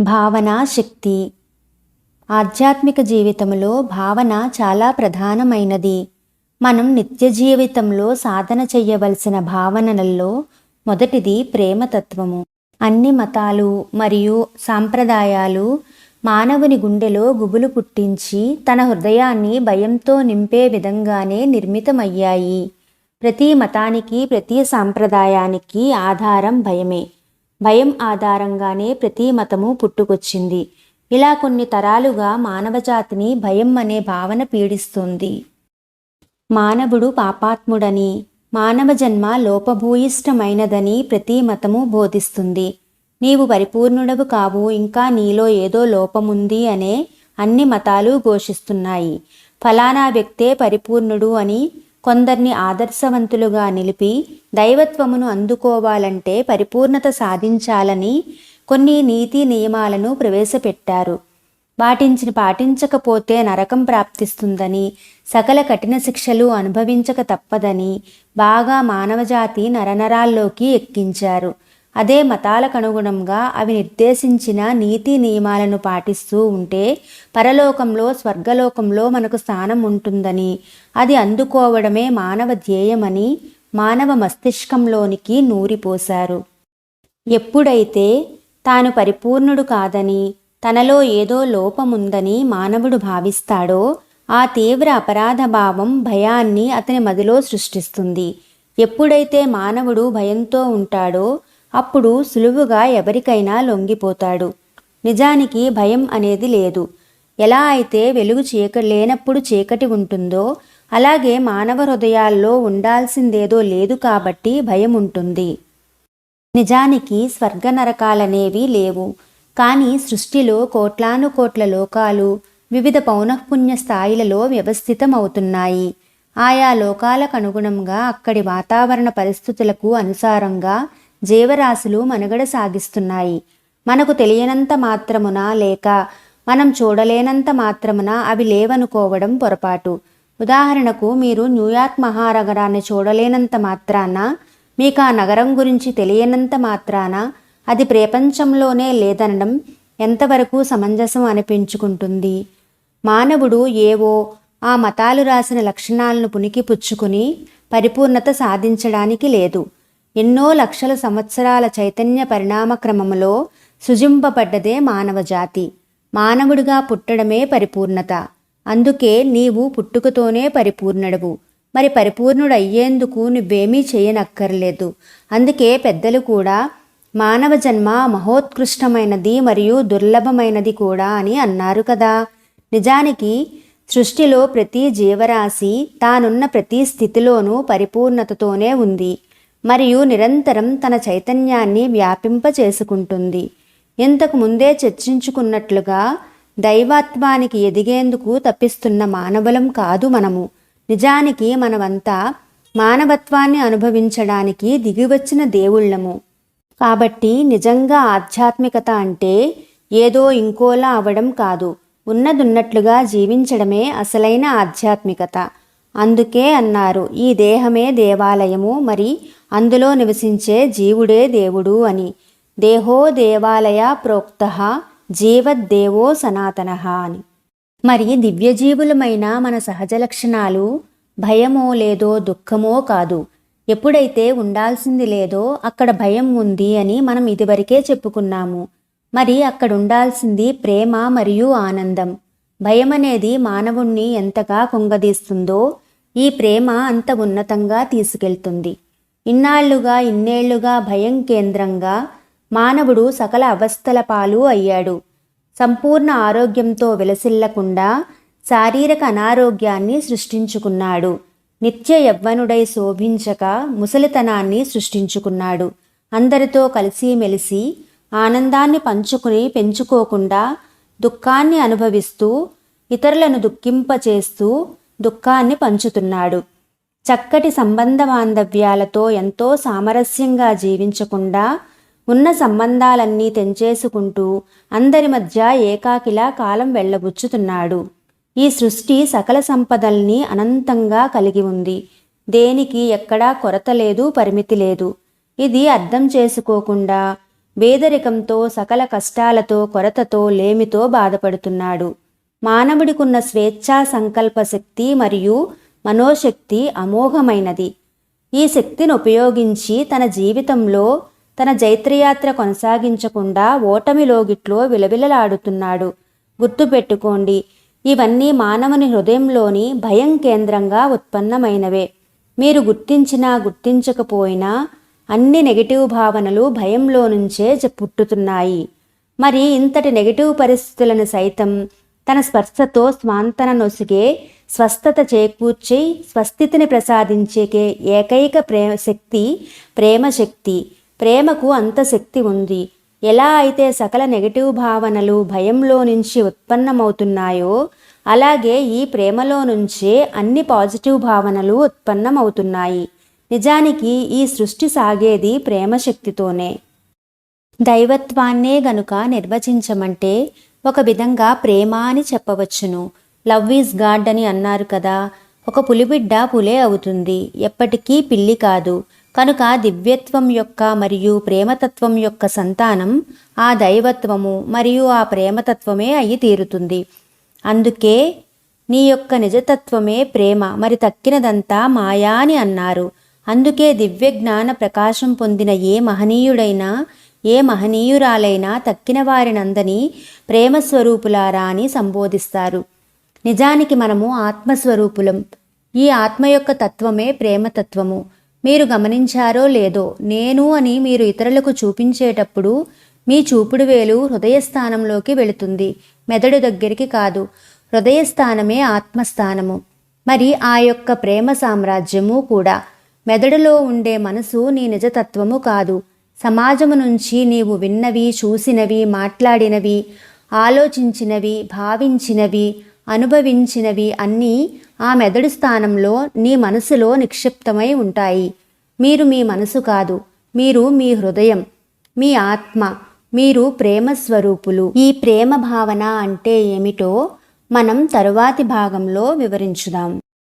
భావన శక్తి. ఆధ్యాత్మిక జీవితంలో భావన చాలా ప్రధానమైనది. మనం నిత్య జీవితంలో సాధన చేయవలసిన భావనలలో మొదటిది ప్రేమతత్వము. అన్ని మతాలు మరియు సాంప్రదాయాలు మానవుని గుండెలో గుబులు పుట్టించి తన హృదయాన్ని భయంతో నింపే విధంగానే నిర్మితమయ్యాయి. ప్రతి మతానికి ప్రతి సాంప్రదాయానికి ఆధారం భయమే. భయం ఆధారంగానే ప్రతి మతము పుట్టుకొచ్చింది. ఇలా కొన్ని తరాలుగా మానవజాతిని భయం అనే భావన పీడిస్తుంది. మానవుడు పాపాత్ముడని మానవ జన్మ లోపభూయిష్టమైనదని ప్రతి మతము బోధిస్తుంది. నీవు పరిపూర్ణుడవు కావు ఇంకా నీలో ఏదో లోపముంది అనే అన్ని మతాలు ఘోషిస్తున్నాయి. ఫలానా వ్యక్తే పరిపూర్ణుడు అని కొందరిని ఆదర్శవంతులుగా నిలిపి దైవత్వమును అందుకోవాలంటే పరిపూర్ణత సాధించాలని కొన్ని నీతి నియమాలను ప్రవేశపెట్టారు. వాటించిని పాటించకపోతే నరకం ప్రాప్తిస్తుందని సకల కఠిన శిక్షలు అనుభవించక తప్పదని బాగా మానవజాతి నరనరాల్లోకి ఎక్కించారు. అదే మతాలకు అనుగుణంగా అవి నిర్దేశించిన నీతి నియమాలను పాటిస్తూ ఉంటే పరలోకంలో స్వర్గలోకంలో మనకు స్థానం ఉంటుందని అది అందుకోవడమే మానవ ధ్యేయమని మానవ మస్తిష్కంలోనికి నూరిపోశారు. ఎప్పుడైతే తాను పరిపూర్ణుడు కాదని తనలో ఏదో లోపముందని మానవుడు భావిస్తాడో ఆ తీవ్ర అపరాధ భావం భయాన్ని అతని మదిలో సృష్టిస్తుంది. ఎప్పుడైతే మానవుడు భయంతో ఉంటాడో అప్పుడు సులువుగా ఎవరికైనా లొంగిపోతాడు. నిజానికి భయం అనేది లేదు. ఎలా అయితే వెలుగు చీక లేనప్పుడు చీకటి ఉంటుందో అలాగే మానవ హృదయాల్లో ఉండాల్సిందేదో లేదు కాబట్టి భయం ఉంటుంది నిజానికి స్వర్గ నరకాలనేవి లేవు. కానీ సృష్టిలో కోట్లాను కోట్ల లోకాలు వివిధ పౌనఃపుణ్య స్థాయిలలో వ్యవస్థితమవుతున్నాయి. ఆయా లోకాలకు అనుగుణంగా అక్కడి వాతావరణ పరిస్థితులకు అనుసారంగా జీవరాశులు మనుగడ సాగిస్తున్నాయి. మనకు తెలియనంత మాత్రమున లేక మనం చూడలేనంత మాత్రమున అవి లేవనుకోవడం పొరపాటు. ఉదాహరణకు మీరు న్యూయార్క్ మహానగరాన్ని చూడలేనంత మాత్రాన మీకు ఆ నగరం గురించి తెలియనంత మాత్రాన అది ప్రపంచంలోనే లేదనడం ఎంతవరకు సమంజసం అనిపించుకుంటుంది? మానవుడు ఏవో ఆ మతాలు రాసిన లక్షణాలను పునికి పుచ్చుకుని పరిపూర్ణత సాధించడానికి లేదు. ఎన్నో లక్షల సంవత్సరాల చైతన్య పరిణామ క్రమంలో సృజింపబడ్డదే మానవజాతి మానవుడిగా పుట్టడమే పరిపూర్ణత. అందుకే నీవు పుట్టుకతోనే పరిపూర్ణుడవు. మరి పరిపూర్ణుడు అయ్యేందుకు నువ్వేమీ చేయనక్కర్లేదు. అందుకే పెద్దలు కూడా మానవ జన్మ మహోత్కృష్టమైనది మరియు దుర్లభమైనది కూడా అని అన్నారు కదా. నిజానికి సృష్టిలో ప్రతి జీవరాశి తానున్న ప్రతి స్థితిలోనూ పరిపూర్ణతతోనే ఉంది. మరియు నిరంతరం తన చైతన్యాన్ని వ్యాపింపచేసుకుంటుంది. ఇంతకు ముందే చర్చించుకున్నట్లుగా దైవత్వానికి ఎదిగేందుకు తప్పిస్తున్న మానవులం కాదు మనము. నిజానికి మనమంతా మానవత్వాన్ని అనుభవించడానికి దిగివచ్చిన దేవుళ్ళము. కాబట్టి నిజంగా ఆధ్యాత్మికత అంటే ఏదో ఇంకోలా అవడం కాదు. ఉన్నదున్నట్లుగా జీవించడమే అసలైన ఆధ్యాత్మికత. అందుకే అన్నారు ఈ దేహమే దేవాలయము మరి అందులో నివసించే జీవుడే దేవుడు అని. దేహో దేవాలయ ప్రోక్త జీవద్దేవో సనాతన అని. మరి దివ్యజీవులమైన మన సహజ లక్షణాలు భయమో లేదో దుఃఖమో కాదు. ఎప్పుడైతే ఉండాల్సింది లేదో అక్కడ భయం ఉంది అని మనం ఇదివరకే చెప్పుకున్నాము. మరి అక్కడ ఉండాల్సింది ప్రేమ మరియు ఆనందం. భయం అనేది మానవుణ్ణి ఎంతగా కుంగదీస్తుందో ఈ ప్రేమ అంత ఉన్నతంగా తీసుకెళ్తుంది. ఇన్నాళ్ళుగా ఇన్నేళ్ళుగా భయం కేంద్రంగా మానవుడు సకల అవస్థల పాలు అయ్యాడు. సంపూర్ణ ఆరోగ్యంతో విలసిల్లకుండా శారీరక అనారోగ్యాన్ని సృష్టించుకున్నాడు. నిత్య యవ్వనుడై శోభించక ముసలితనాన్ని సృష్టించుకున్నాడు. అందరితో కలిసిమెలిసి ఆనందాన్ని పంచుకుని పెంచుకోకుండా దుఃఖాన్ని అనుభవిస్తూ ఇతరులను దుఃఖింపచేస్తూ దుఃఖాన్ని పంచుతున్నాడు. చక్కటి సంబంధ బాంధవ్యాలతో ఎంతో సామరస్యంగా జీవించకుండా ఉన్న సంబంధాలన్నీ తెంచేసుకుంటూ అందరి మధ్య ఏకాకిలా కాలం వెళ్ళబుచ్చుతున్నాడు. ఈ సృష్టి సకల సంపదల్ని అనంతంగా కలిగి ఉంది. దేనికి ఎక్కడా కొరత లేదు పరిమితి లేదు. ఇది అర్థం చేసుకోకుండా పేదరికంతో సకల కష్టాలతో కొరతతో లేమితో బాధపడుతున్నాడు. మానవుడికున్న స్వేచ్ఛా సంకల్ప శక్తి మరియు మనోశక్తి అమోఘమైనది. ఈ శక్తిని ఉపయోగించి తన జీవితంలో తన జైత్రయాత్ర కొనసాగించకుండా ఓటమిలోగిట్లో విలవిలలాడుతున్నాడు. గుర్తుపెట్టుకోండి ఇవన్నీ మానవుని హృదయంలోని భయం కేంద్రంగా ఉత్పన్నమైనవే. మీరు గుర్తించినా గుర్తించకపోయినా అన్ని నెగిటివ్ భావనలు భయంలో నుంచే పుట్టుతున్నాయి. మరి ఇంతటి నెగిటివ్ పరిస్థితులను సైతం తన స్పర్శతో స్వాంతన నొసిగే స్వస్థత చేకూర్చి స్వస్థితిని ప్రసాదించేకే ఏకైక ప్రేమ శక్తి ప్రేమ శక్తి ప్రేమకు అంత శక్తి ఉంది. ఎలా అయితే సకల నెగటివ్ భావనలు భయంలో నుంచి ఉత్పన్నమవుతున్నాయో అలాగే ఈ ప్రేమలో నుంచే అన్ని పాజిటివ్ భావనలు ఉత్పన్నమవుతున్నాయి. నిజానికి ఈ సృష్టి సాగేది ప్రేమ శక్తితోనే దైవత్వాన్నే గనుక నిర్వచించమంటే ఒక విధంగా ప్రేమ అని చెప్పవచ్చును. లవ్ ఈజ్ గాడ్ అని అన్నారు కదా ఒక పులిబిడ్డ పులే అవుతుంది. ఎప్పటికీ పిల్లి కాదు. కనుక దివ్యత్వం యొక్క మరియు ప్రేమతత్వం యొక్క సంతానం ఆ దైవత్వము మరియు ఆ ప్రేమతత్వమే అయి తీరుతుంది. అందుకే నీ యొక్క నిజతత్వమే ప్రేమ మరి తక్కినదంతా మాయా అని అన్నారు. అందుకే దివ్య జ్ఞాన ప్రకాశం పొందిన ఏ మహనీయుడైనా ఏ మహనీయురాలైనా తక్కిన వారినందని ప్రేమస్వరూపులారా అని సంబోధిస్తారు. నిజానికి మనము ఆత్మస్వరూపులం. ఈ ఆత్మ యొక్క తత్వమే ప్రేమతత్వము. మీరు గమనించారో లేదో నేను అని మీరు ఇతరులకు చూపించేటప్పుడు మీ చూపుడు వేలు హృదయస్థానంలోకి వెళుతుంది. మెదడు దగ్గరికి కాదు. హృదయస్థానమే ఆత్మస్థానము. మరి ఆ యొక్క ప్రేమ సామ్రాజ్యము కూడా. మెదడులో ఉండే మనసు నీ నిజతత్వము కాదు. సమాజము నుంచి నీవు విన్నవి చూసినవి మాట్లాడినవి ఆలోచించినవి భావించినవి అనుభవించినవి అన్నీ ఆ మెదడు స్థానంలో నీ మనసులో నిక్షిప్తమై ఉంటాయి. మీరు మీ మనసు కాదు మీరు మీ హృదయం మీ ఆత్మ మీరు ప్రేమ స్వరూపులు. ఈ ప్రేమ భావన అంటే ఏమిటో మనం తరువాతి భాగంలో వివరించుదాం.